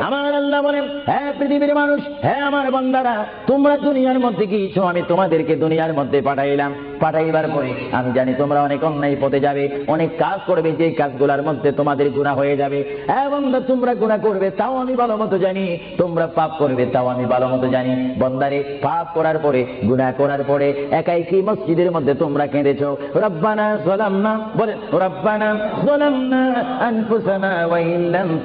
আমার আল্লাহ বলেন হ্যাঁ পৃথিবীর মানুষ হ্যাঁ আমার বন্দারা, তোমরা দুনিয়ার মধ্যে গিয়েছো, আমি তোমাদেরকে দুনিয়ার মধ্যে পাঠাইলাম। পাঠাইবার পরে, আমি জানি তোমরা অনেক অন্যায় পথে যাবে, অনেক কাজ করবে যে কাজগুলোর মধ্যে তোমাদের গুণা হয়ে যাবে। হ্যাঁ বন্ধা, তোমরা গুণা করবে, তাও আমি ভালো মতো জানি। তোমরা পাপ করবে, তাও আমি ভালো মতো জানি। বন্দারে, পাপ করার পরে গুণা করার পরে, একাই কি মসজিদের মধ্যে তোমরা কেঁদেছো? রব্বানা সালামনা বলেন রব্বানা সালামনা আনফুসানা ওয়া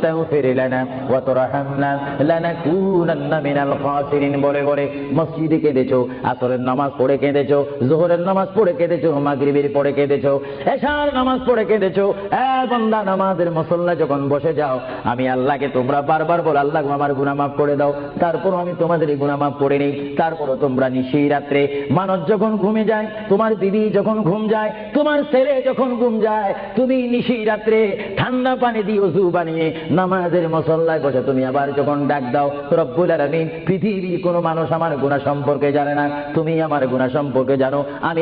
তাগফির লানা ওয়া তুরহামনা লানাকুনান্না মিনাল খাসিরিন। বলে বলে, মসজিদে কেঁদেছো, আসরের নামাজ পড়ে কেঁদেছো, জোহরের নামাজ পড়ে কেঁদেছো, মাগরিবের পড়ে কেঁদেছো, এশার নামাজ পড়ে কেঁদেছো বান্দা, নামাজের মুসল্লা যখন বসে যাও, আমি আল্লাহকে তোমরা বারবার বল, আল্লাহ আমার গুনাহ মাফ করে দাও। তারপর আমি তোমাদের এই গুনাহ মাফ করে নেই। তারপরও তোমরা নিশি রাত্রে মানুষ যখন ঘুমে যায়, তোমার বিবি যখন ঘুম যায়, তোমার ছেলে যখন ঘুম যায়, তুমি নিশি রাত্রে ঠান্ডা পানি দিয়ে ওযু বানিয়ে নামাজের মসল্লায় বসে তুমি আবার যখন ডাক দাও, রব্বুল আলামিন, পৃথিবীর কোনো মানুষ আমার গুনাহ সম্পর্কে জানে না। তুমি আমার গুনাহ সম্পর্কে জানো। আমি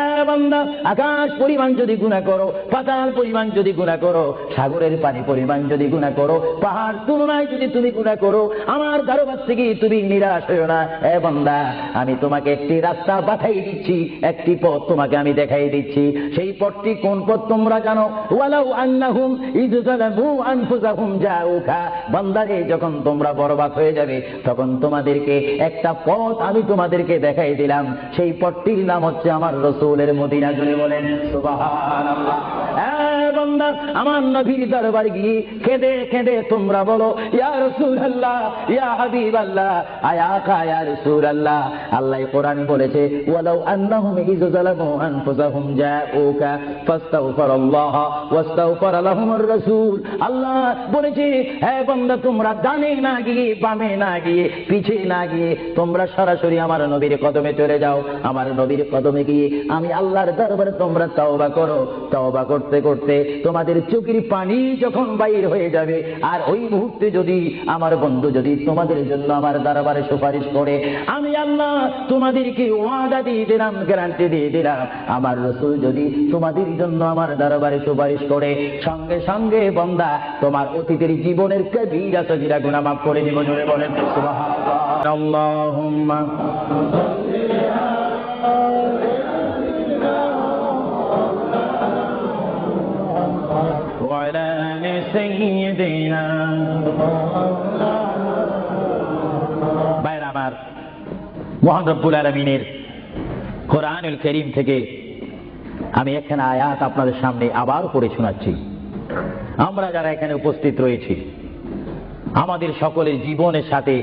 বান্দা, আকাশ পরিমাণ যদি গুনাহ করো, পাতাল পরিমাণ যদি গুনাহ করো, সাগরের পানি পরিমাণ যদি গুনাহ করো, পাহাড় তুলনায় যদি তুমি গুনাহ করো, আমার দরবার থেকে তুমি নিরাশ হইও না। এ বান্দা, আমি তোমাকে একটি রাস্তা পাঠাই দিচ্ছি, একটি পথ তোমাকে আমি দেখাই দিচ্ছি। সেই পথটি কোন পথ তোমরা জানো? ওয়ালাউ আন্নাহুম যালামু আনফুসাহুম জাউকা বান্দারে, যখন তোমরা বরবাদ হয়ে যাবে, তখন তোমাদেরকে একটা পথ আমি তোমাদেরকে দেখাই দিলাম। সেই পথটির নাম হচ্ছে আমার রসুলের মদিনা জুড়ে বলেন সুবাহ বান্দা আমার নবীর দরবার গিয়ে কেঁদে কেঁদে তোমরা বলো, ইয়া রসুল আল্লাহ ইয়া হাবিব আল্লাহ আয়া কা ইয়া রসুল আল্লাহ আল্লাহ কোরআন বলেছে, ওয়ালাউ আন্নাহুম আনফুসাহুম জাউকা লাহুমুর রাসূল। আল্লাহ বলেছে হ্যাঁ বান্দা, তোমরা ডানে না গিয়ে বামে না গিয়ে পিছে না গিয়ে তোমরা সরাসরি আমার নবীর কদমে চলে যাও। আমার নবীর কদমে গিয়ে আমি আল্লাহর দরবারে তোমরা তওবা করো। তওবা করতে করতে তোমাদের চোখের পানি যখন বাইর হয়ে যাবে, আর ওই মুহূর্তে যদি আমার বন্ধু যদি তোমাদের জন্য আমার দরবারে সুপারিশ করে, আমি আল্লাহ তোমাদেরকে ওয়াদা দিয়ে দিলাম, গ্যারান্টি দিয়ে দিলাম, আমার রসুল যদি তোমাদের জন্য আমার দরবারে সুপারিশ করে, সঙ্গে সঙ্গে বন্দা, তোমার অতীতের জীবনের কবিরা সজিরা গুণা মাফ করে জোরে বলেন, সুবহানাল্লাহ। সৈয়দিনা বাইর আমার মোহান আলমিনের কোরআনুল করিম থেকে আমি এখানে আয়াত আপনাদের সামনে আবার করে শোনাচ্ছি। আমরা যারা এখানে উপস্থিত রয়েছি, আমাদের সকলের জীবনের সাথে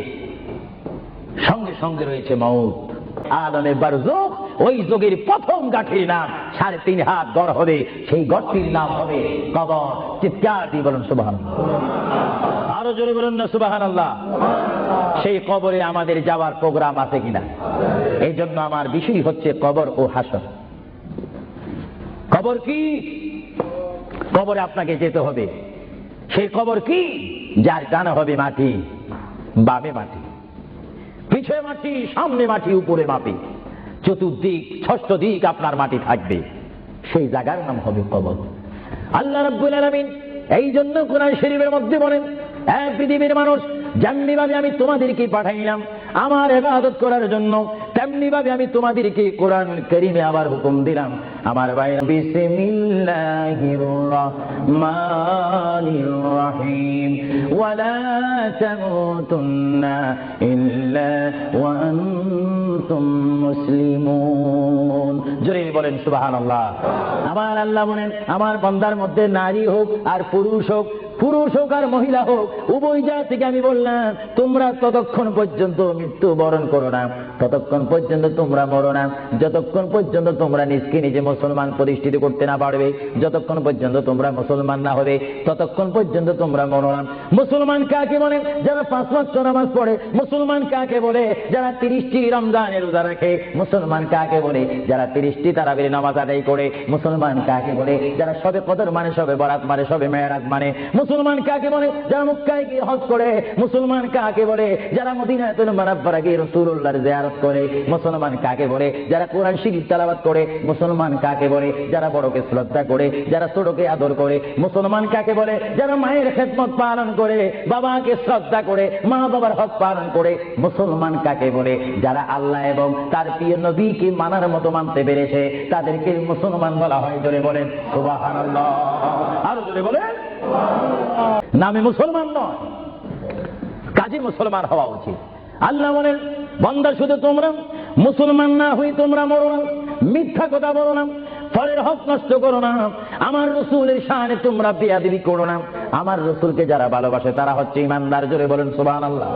সঙ্গে সঙ্গে রয়েছে মৌত আলমে বারজুক ওই যোগের প্রথম গাঠির নাম, সাড়ে তিন হাত গড় হবে, সেই গড়টির নাম হবে কবর। চিৎকার দিয়ে বলুন সুবাহান আরও জোরে বলুন না সুবাহান আল্লাহ সেই কবরে আমাদের যাওয়ার প্রোগ্রাম আছে কিনা? এই জন্য আমার বিষয় হচ্ছে কবর ও হাসর। কবর কি? কবরে আপনাকে যেতে হবে। সেই কবর কি? যার ডানা হবে মাটি, বামে মাটি। পিছে মাটি, সামনে মাটি, উপরে মাটি। চতুর্দিক, ষষ্ঠ দিক আপনার মাটি থাকবে। সেই জায়গার নাম হবে কবর। আল্লাহ রব্বুল আলমিন এই জন্য কোরআন শরীফের মধ্যে বলেন এক পৃথিবীর মানুষ যেমনি ভাবে আমি তোমাদেরকে পাঠাইলাম, আমার এবাদত করার জন্য তেমনি ভাবে আমি তোমাদেরকে কোরআন করিমে আবার হুকুম দিলাম। আমার ভাই তামুতুন্না ইল্লা ওয়া আনতুম মুসলিমুন। জোরে বলেন সুবাহান আল্লাহ আমার আল্লাহ বলেন, আমার বন্দার মধ্যে নারী হোক আর পুরুষ হোক পুরুষ হোক আর মহিলা হোক, উভয় জাতিকে আমি বললাম, তোমরা ততক্ষণ পর্যন্ত মৃত্যু বরণ করো না। ততক্ষণ পর্যন্ত তোমরা মরো না। যতক্ষণ পর্যন্ত তোমরা নিজকে নিজে মুসলমান প্রতিষ্ঠিত করতে না পারবে, যতক্ষণ পর্যন্ত তোমরা মুসলমান না হবে, ততক্ষণ পর্যন্ত তোমরা মরো না। মুসলমান কাকে বলে? যারা পাঁচ ওয়াক্ত নামাজ পড়ে, মুসলমান কাকে বলে? যারা তিরিশটি রমজানের রোজা রাখে, মুসলমান কাকে বলে? যারা তিরিশটি তারাবির নামাজ আদায় করে, মুসলমান কাকে বলে? যারা সবে কদর মানে সবে বরাত মানে সবে মেয়েরাত মানে মুসলমান কাকে বলে? যারা মুক্কায় গিয়ে হজ করে, মুসলমান কাকে বলে? যারা মদিনাতুল মারাব্বারা গিয়ে রসুল্লাহর জিয়ারত করে, মুসলমান কাকে বলে? যারা কোরআন শরীফ তেলাওয়াত করে, মুসলমান কাকে বলে? যারা বড়কে শ্রদ্ধা করে, যারা ছোটকে আদর করে, মুসলমান কাকে বলে? যারা মায়ের খেদমত পালন করে, বাবাকে শ্রদ্ধা করে, মা বাবার হক পালন করে, মুসলমান কাকে বলে? যারা আল্লাহ এবং তার প্রিয় নবীকে মানার মতো মানতে পেরেছে তাদেরকে মুসলমান বলা হয়, জোরে বলেন আরও জোরে বলেন নামে মুসলমান নয়। কাজী মুসলমান হওয়া উচিত। আল্লাহ বলেন, বন্দা শুধু তোমরা, মুসলমান না হই তোমরা মরো না, মিথ্যা কথা বলো না, ফলের হক নষ্ট করো না, আমার রসুলের শানে তোমরা বেয়াদিবি করো না। আমার রসুলকে যারা ভালোবাসে, তারা হচ্ছে ইমানদার, জোরে বলেন, সুবহানাল্লাহ।